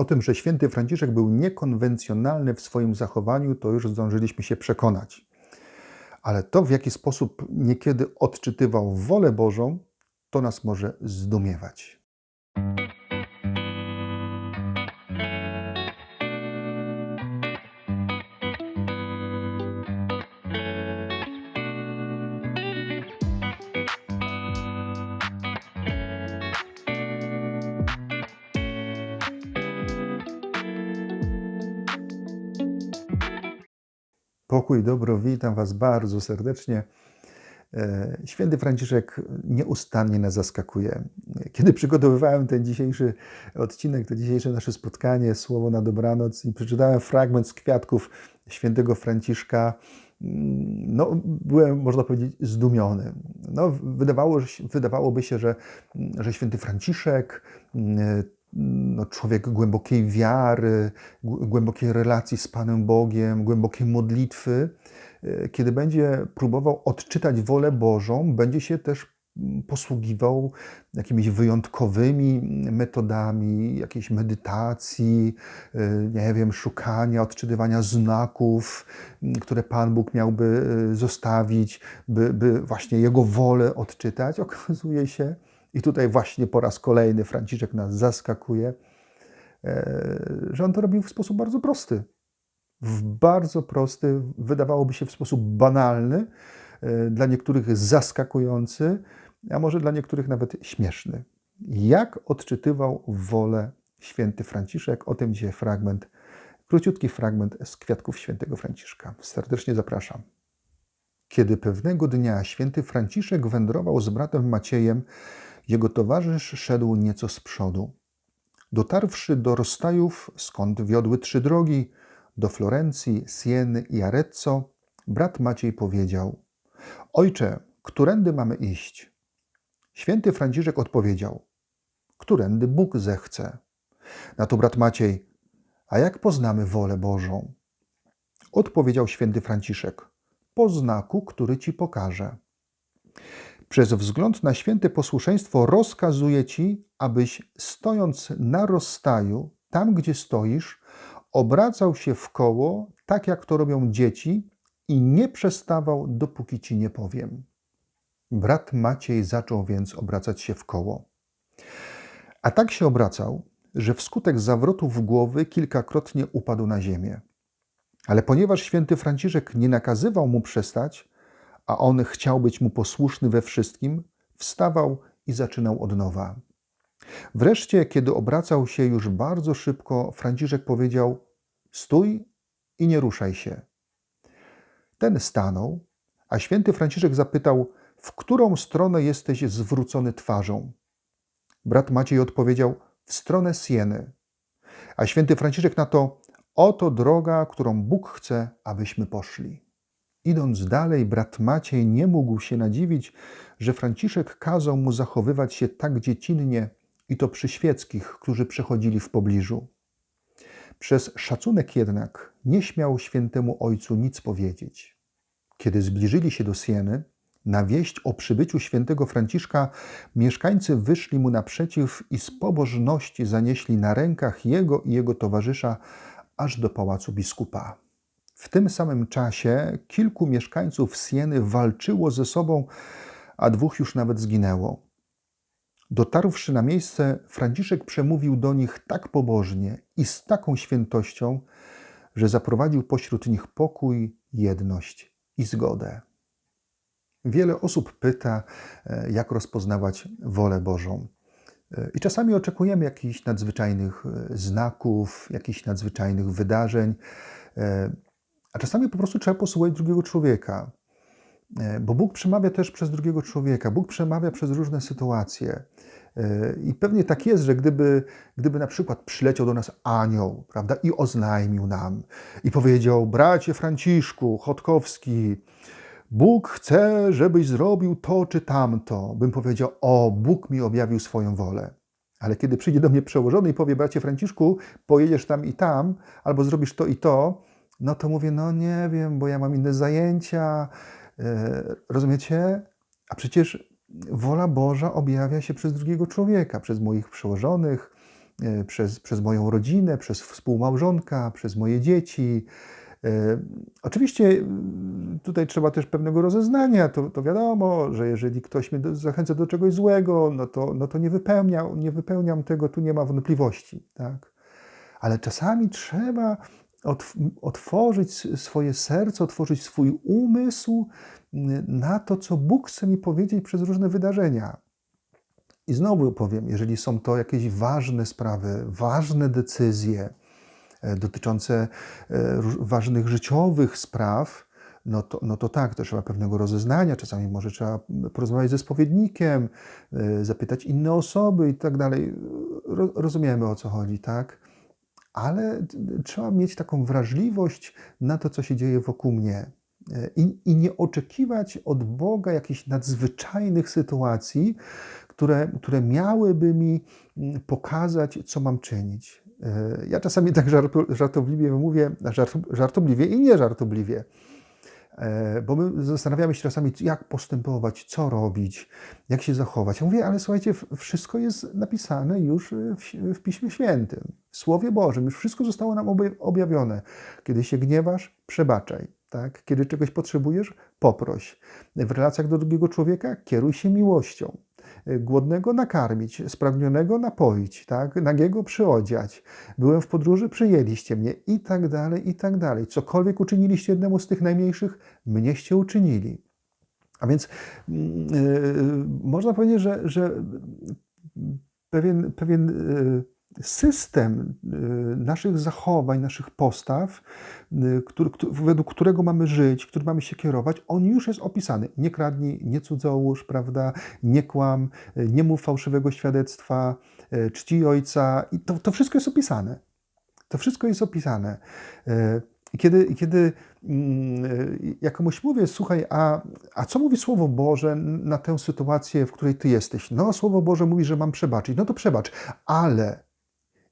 O tym, że święty Franciszek był niekonwencjonalny w swoim zachowaniu, to już zdążyliśmy się przekonać. Ale to, w jaki sposób niekiedy odczytywał wolę Bożą, to nas może zdumiewać. Pokój, dobro, witam Was bardzo serdecznie. E, Święty Franciszek nieustannie nas zaskakuje. Kiedy przygotowywałem ten dzisiejszy odcinek, to dzisiejsze nasze spotkanie, słowo na dobranoc i przeczytałem fragment z kwiatków świętego Franciszka, mm, no, byłem, można powiedzieć, zdumiony. No, wydawało, wydawałoby się, że, że święty Franciszek mm, no, człowiek głębokiej wiary, głębokiej relacji z Panem Bogiem, głębokiej modlitwy, e, kiedy będzie próbował odczytać wolę Bożą, będzie się też mm, posługiwał jakimiś wyjątkowymi metodami, jakiejś medytacji, e, nie wiem, szukania, odczytywania znaków, które Pan Bóg miałby e, zostawić, by, by właśnie Jego wolę odczytać. Okazuje się, i tutaj właśnie po raz kolejny Franciszek nas zaskakuje, e, że on to robił w sposób bardzo prosty. W bardzo prosty, wydawałoby się w sposób banalny, e, dla niektórych zaskakujący, a może dla niektórych nawet śmieszny. Jak odczytywał wolę święty Franciszek? O tym dzisiaj fragment, króciutki fragment z kwiatków świętego Franciszka. Serdecznie zapraszam. Kiedy pewnego dnia święty Franciszek wędrował z bratem Maciejem jego towarzysz szedł nieco z przodu. Dotarwszy do rozstajów, skąd wiodły trzy drogi, do Florencji, Sieny i Arezzo, brat Maciej powiedział: Ojcze, którędy mamy iść? Święty Franciszek odpowiedział: Którędy Bóg zechce. Na to brat Maciej: A jak poznamy wolę Bożą? Odpowiedział święty Franciszek: Po znaku, który ci pokaże. Przez wzgląd na święte posłuszeństwo rozkazuje ci, abyś stojąc na rozstaju, tam gdzie stoisz, obracał się w koło, tak jak to robią dzieci, i nie przestawał, dopóki ci nie powiem. Brat Maciej zaczął więc obracać się w koło. A tak się obracał, że wskutek zawrotów głowy kilkakrotnie upadł na ziemię. Ale ponieważ święty Franciszek nie nakazywał mu przestać, a on chciał być mu posłuszny we wszystkim, wstawał i zaczynał od nowa. Wreszcie, kiedy obracał się już bardzo szybko, Franciszek powiedział: Stój i nie ruszaj się. Ten stanął, a święty Franciszek zapytał: W którą stronę jesteś zwrócony twarzą? Brat Maciej odpowiedział: W stronę Sieny. A święty Franciszek na to: Oto droga, którą Bóg chce, abyśmy poszli. Idąc dalej, brat Maciej nie mógł się nadziwić, że Franciszek kazał mu zachowywać się tak dziecinnie i to przy świeckich, którzy przechodzili w pobliżu. Przez szacunek jednak nie śmiał świętemu ojcu nic powiedzieć. Kiedy zbliżyli się do Sieny, na wieść o przybyciu świętego Franciszka mieszkańcy wyszli mu naprzeciw i z pobożności zanieśli na rękach jego i jego towarzysza aż do pałacu biskupa. W tym samym czasie kilku mieszkańców Sieny walczyło ze sobą, a dwóch już nawet zginęło. Dotarłszy na miejsce, Franciszek przemówił do nich tak pobożnie i z taką świętością, że zaprowadził pośród nich pokój, jedność i zgodę. Wiele osób pyta, e, jak rozpoznawać wolę Bożą. E, I czasami oczekujemy jakichś nadzwyczajnych e, znaków, jakichś nadzwyczajnych wydarzeń. A czasami po prostu trzeba posłuchać drugiego człowieka, e, bo Bóg przemawia też przez drugiego człowieka. Bóg przemawia przez różne sytuacje. E, I pewnie tak jest, że gdyby, gdyby na przykład przyleciał do nas anioł, prawda, i oznajmił nam, i powiedział: Bracie Franciszku, Chodkowski, Bóg chce, żebyś zrobił to czy tamto, bym powiedział: O, Bóg mi objawił swoją wolę. Ale kiedy przyjdzie do mnie przełożony i powie: Bracie Franciszku, pojedziesz tam i tam, albo zrobisz to i to, no to mówię, no nie wiem, bo ja mam inne zajęcia. E, rozumiecie? A przecież wola Boża objawia się przez drugiego człowieka, przez moich przełożonych, e, przez, przez moją rodzinę, przez współmałżonka, przez moje dzieci. E, Oczywiście mm, tutaj trzeba też pewnego rozeznania. To, to wiadomo, że jeżeli ktoś mnie zachęca do czegoś złego, no to, no to nie, wypełnia, nie wypełniam tego, tu nie ma wątpliwości. Tak? Ale czasami trzeba otworzyć swoje serce, otworzyć swój umysł na to, co Bóg chce mi powiedzieć przez różne wydarzenia. I znowu powiem, jeżeli są to jakieś ważne sprawy, ważne decyzje e, dotyczące e, ważnych życiowych spraw, no to, no to tak, to trzeba pewnego rozeznania. Czasami może trzeba porozmawiać ze spowiednikiem, e, zapytać inne osoby i tak dalej. Ro- Rozumiemy o co chodzi, tak? Ale t- trzeba mieć taką wrażliwość na to, co się dzieje wokół mnie. E, I, I nie oczekiwać od Boga jakichś nadzwyczajnych sytuacji, które, które miałyby mi mm, pokazać, co mam czynić. E, Ja czasami tak żartobliwie mówię, żart, żartobliwie i nie żartobliwie, E, bo my zastanawiamy się czasami, jak postępować, co robić, jak się zachować. Ja mówię, ale słuchajcie, wszystko jest napisane już w, w Piśmie Świętym, w Słowie Bożym, już wszystko zostało nam obja- objawione. Kiedy się gniewasz, przebaczaj. Tak? Kiedy czegoś potrzebujesz, poproś. W relacjach do drugiego człowieka kieruj się miłością. E, Głodnego nakarmić, spragnionego napoić, tak? nagiego przyodziać. Byłem w podróży, przyjęliście mnie i tak dalej, i tak dalej. Cokolwiek uczyniliście jednemu z tych najmniejszych, mnieście uczynili. A więc yy, można powiedzieć, że, że pewien, pewien yy, system yy, naszych zachowań, naszych postaw, yy, który, któ- według którego mamy żyć, który mamy się kierować, on już jest opisany. Nie kradnij, nie cudzołóż, prawda? nie kłam, yy, nie mów fałszywego świadectwa, czci ojca. I to, to wszystko jest opisane. To wszystko jest opisane. Kiedy, kiedy mm, ja komuś mówię, słuchaj, a, a co mówi Słowo Boże na tę sytuację, w której ty jesteś? No, Słowo Boże mówi, że mam przebaczyć. No to przebacz, ale.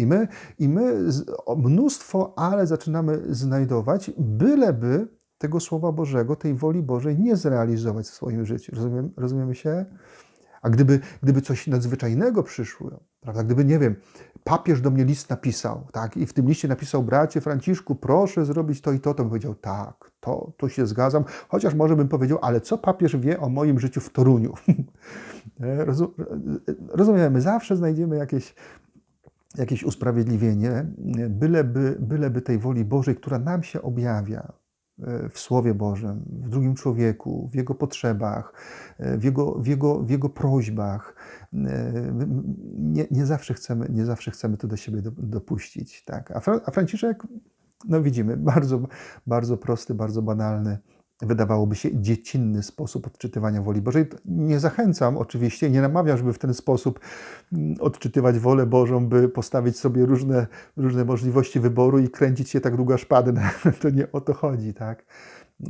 I my, i my mnóstwo ale zaczynamy znajdować, byleby tego Słowa Bożego, tej woli Bożej nie zrealizować w swoim życiu. Rozumiem, rozumiemy się? A gdyby, gdyby coś nadzwyczajnego przyszło, prawda? Gdyby, nie wiem, papież do mnie list napisał, tak, i w tym liście napisał, bracie Franciszku, proszę zrobić to i to, to bym powiedział, tak, to, to się zgadzam, chociaż może bym powiedział, ale co papież wie o moim życiu w Toruniu? Nie? Rozum, rozumiemy, zawsze znajdziemy jakieś, jakieś usprawiedliwienie, byleby, byleby tej woli Bożej, która nam się objawia e, w Słowie Bożym, w drugim człowieku, w jego potrzebach, e, w jego, w jego, w jego prośbach. E, Nie, nie, zawsze chcemy, nie zawsze chcemy to do siebie do- dopuścić. Tak? A, Fra, a Franciszek, no widzimy, bardzo, bardzo prosty, bardzo banalny, wydawałoby się dziecinny sposób odczytywania woli Bożej. Nie zachęcam oczywiście, nie namawiam, żeby w ten sposób mm, odczytywać wolę Bożą, by postawić sobie różne, różne możliwości wyboru i kręcić się tak długo aż padnę. To nie o to chodzi, tak?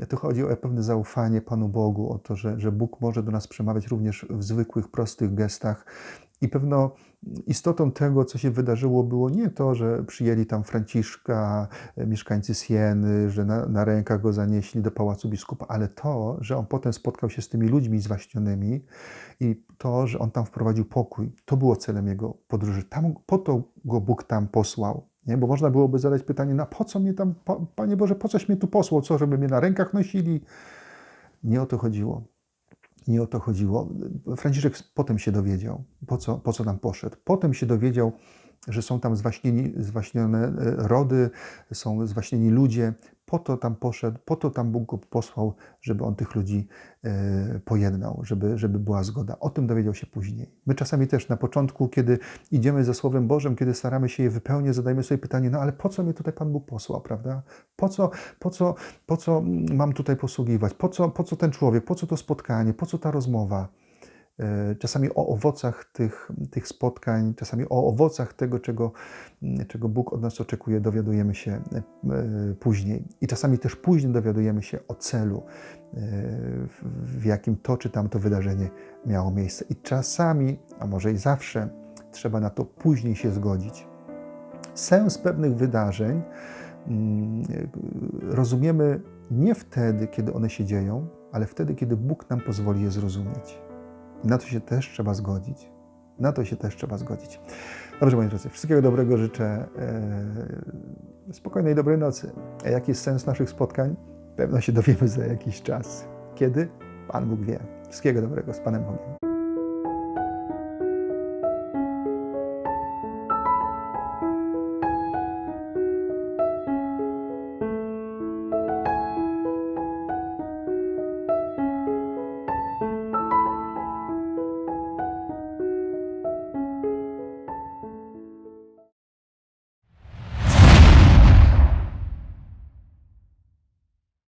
Tu chodzi o pewne zaufanie Panu Bogu, o to, że, że Bóg może do nas przemawiać również w zwykłych, prostych gestach. I pewno istotą tego, co się wydarzyło, było nie to, że przyjęli tam Franciszka, e, mieszkańcy Sieny, że na, na rękach go zanieśli do pałacu biskupa, ale to, że on potem spotkał się z tymi ludźmi zwaśnionymi i to, że on tam wprowadził pokój. To było celem jego podróży. Tam, po to go Bóg tam posłał. Nie? Bo można byłoby zadać pytanie, no po co mnie tam, Panie Boże, po coś mnie tu posłał? Co, żeby mnie na rękach nosili? Nie o to chodziło. Nie o to chodziło. Franciszek potem się dowiedział, po co, po co tam poszedł. Potem się dowiedział, że są tam zwaśnieni, zwaśnione e, rody, są zwaśnieni ludzie. Po to tam poszedł, po to tam Bóg go posłał, żeby on tych ludzi e, pojednał, żeby, żeby była zgoda. O tym dowiedział się później. My czasami też na początku, kiedy idziemy za Słowem Bożym, kiedy staramy się je wypełnić, zadajemy sobie pytanie, no ale po co mnie tutaj Pan Bóg posłał, prawda? Po co, po co, po co mam tutaj posługiwać? Po co, po co ten człowiek? Po co to spotkanie? Po co ta rozmowa? E, Czasami o owocach tych, tych spotkań, czasami o owocach tego, czego, czego Bóg od nas oczekuje, dowiadujemy się e, e, później. I czasami też później dowiadujemy się o celu, w- w jakim to czy tamto wydarzenie miało miejsce. I czasami, a może i zawsze, trzeba na to później się zgodzić. Sens pewnych wydarzeń mm, rozumiemy nie wtedy, kiedy one się dzieją, ale wtedy, kiedy Bóg nam pozwoli je zrozumieć. Na to się też trzeba zgodzić. Na to się też trzeba zgodzić. Dobrze, moi drodzy, wszystkiego dobrego życzę. e, Spokojnej, dobrej nocy. A jaki jest sens naszych spotkań? Pewno się dowiemy za jakiś czas. Kiedy? Pan Bóg wie. Wszystkiego dobrego z Panem Bogiem.